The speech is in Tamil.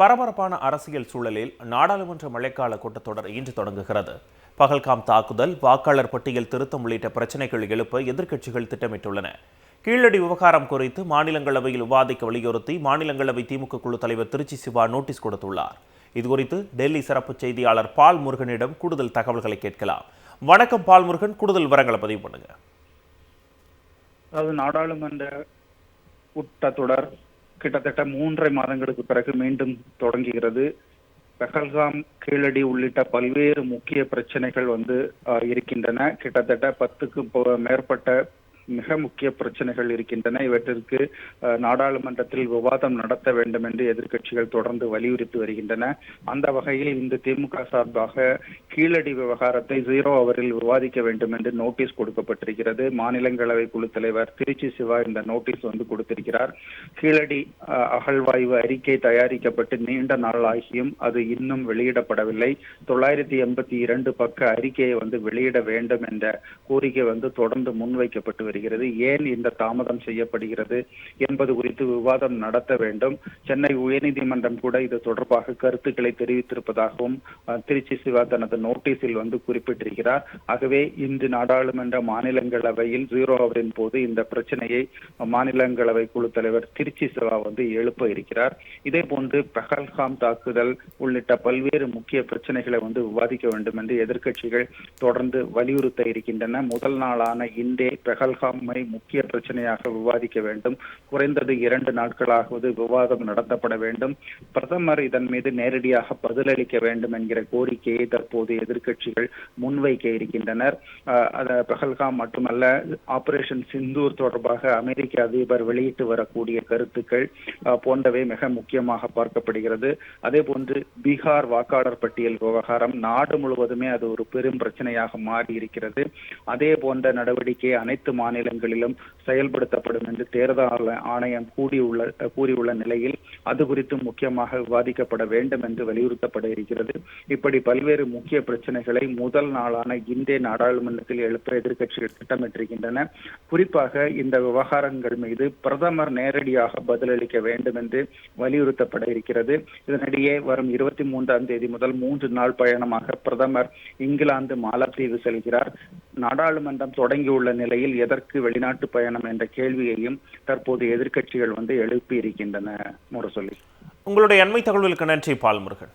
பரபரப்பான அரசியல் சூழலில் நாடாளுமன்ற மழைக்கால கூட்டத்தொடர் இன்று தொடங்குகிறது. பகல்காம் தாக்குதல் வாக்காளர் பட்டியல் திருத்தம் உள்ளிட்ட பிரச்சனைகள் எழுப்ப எதிர்க்கட்சிகள் திட்டமிட்டுள்ளன. கீழடி விவகாரம் குறித்து மாநிலங்களவையில் விவாதிக்க வலியுறுத்தி மாநிலங்களவை திமுக குழு தலைவர் திருச்சி சிவா நோட்டீஸ் கொடுத்துள்ளார். இதுகுறித்து டெல்லி சிறப்பு செய்தியாளர் பால் முருகனிடம் கூடுதல் தகவல்களை கேட்கலாம். வணக்கம் பால் முருகன் கூடுதல் விவரங்களை பதிவு பண்ணுங்க. அதாவது நாடாளுமன்ற கூட்டத்தொடர் கிட்டத்தட்ட மூன்றரை மாதங்களுக்கு பிறகு மீண்டும் தொடங்குகிறது. பெஹல்காம் கீழடி உள்ளிட்ட பல்வேறு முக்கிய பிரச்சனைகள் வந்து இருக்கின்றன. கிட்டத்தட்ட பத்துக்கு போ- மேற்பட்ட மிக முக்கிய பிரச்சனைகள் இருக்கின்றன. இவற்றிற்கு நாடாளுமன்றத்தில் விவாதம் நடத்த வேண்டும் என்று எதிர்க்கட்சிகள் தொடர்ந்து வலியுறுத்தி வருகின்றன. அந்த வகையில் இந்த திமுக சார்பாக கீழடி விவகாரத்தை ஜீரோ அவரில் விவாதிக்க வேண்டும் என்று நோட்டீஸ் கொடுக்கப்பட்டிருக்கிறது. மாநிலங்களவை குழு தலைவர் திருச்சி சிவா இந்த நோட்டீஸ் வந்து கொடுத்திருக்கிறார். கீழடி அகழ்வாய்வு அறிக்கை தயாரிக்கப்பட்டு நீண்ட நாள் ஆகியும் அது இன்னும் வெளியிடப்படவில்லை. தொள்ளாயிரத்தி எண்பத்தி இரண்டு பக்க அறிக்கையை வந்து வெளியிட வேண்டும் என்ற கோரிக்கை வந்து தொடர்ந்து முன்வைக்கப்பட்டு வருகிறது. ஏன் இந்த தாமதம் செய்யப்படுகிறது என்பது குறித்து விவாதம் நடத்த வேண்டும். சென்னை உயர்நீதிமன்றம் கூட இது தொடர்பாக கருத்துக்களை தெரிவித்திருப்பதாகவும் திருச்சி சிவா தனது நோட்டீஸில் வந்து குறிப்பிட்டிருக்கிறார். ஆகவே இன்று நாடாளுமன்ற மாநிலங்களவையில் ஜீரோ அவரின் போது இந்த பிரச்சனையை மாநிலங்களவை குழு தலைவர் திருச்சி சிவா வந்து எழுப்ப இருக்கிறார். இதே போன்று பெஹல்காம் தாக்குதல் உள்ளிட்ட பல்வேறு முக்கிய பிரச்சனைகளை வந்து விவாதிக்க வேண்டும் என்று எதிர்க்கட்சிகள் தொடர்ந்து வலியுறுத்த இருக்கின்றன. முதல் நாளான இன்றே பெஹல்காம் முக்கிய பிரச்சனையாக விவாதிக்க வேண்டும். குறைந்தது இரண்டு நாட்களாவது விவாதம் நடத்தப்பட வேண்டும். பிரதமர் இதன் மீது நேரடியாக பதிலளிக்க வேண்டும் என்கிற கோரிக்கையை தற்போது எதிர்க்கட்சிகள் முன்வைக்க இருக்கின்றனர். அஹ், அது பெஹல்காம் மட்டுமல்ல ஆபரேஷன் சிந்தூர் தொடர்பாக அமெரிக்க அதிபர் வெளியிட்டு வரக்கூடிய கருத்துக்கள் போன்றவை மிக முக்கியமாக பார்க்கப்படுகிறது. அதே போன்று பீகார் வாக்காளர் பட்டியல் விவகாரம் நாடு முழுவதுமே அது ஒரு பெரும் பிரச்சனையாக மாறி இருக்கிறது அதே போன்ற நடவடிக்கை அனைத்து மாநில மாநிலங்களிலும் செயல்படுத்தப்படும் என்று தேர்தல் ஆணையம் கூடியுள்ள கூறியுள்ள நிலையில் அது குறித்து முக்கியமாக விவாதிக்கப்பட வேண்டும் என்று வலியுறுத்தப்பட இருக்கிறது. இப்படி பல்வேறு முக்கிய பிரச்சனைகளை முதல் நாளான இந்திய நாடாளுமன்றத்தில் எழுப்ப எதிர்க்கட்சிகள் திட்டமிட்டிருக்கின்றன. குறிப்பாக இந்த விவகாரங்கள் மீது பிரதமர் நேரடியாக பதிலளிக்க வேண்டும் என்று வலியுறுத்தப்பட இருக்கிறது. இதனிடையே வரும் இருபத்தி மூன்றாம் தேதி முதல் மூன்று நாள் பயணமாக பிரதமர் இங்கிலாந்து மாலத்தீவு செல்கிறார். நாடாளுமன்றம் தொடங்கியுள்ள நிலையில் எதற்கு வெளிநாட்டு பயணம் என்ற கேள்வியையும் தற்போது எதிர்க்கட்சிகள் வந்து எழுப்பி இருக்கின்றன முரசொலி. உங்களுடைய அண்மை தகவல்களுக்கு நன்றி பால்முருகன்.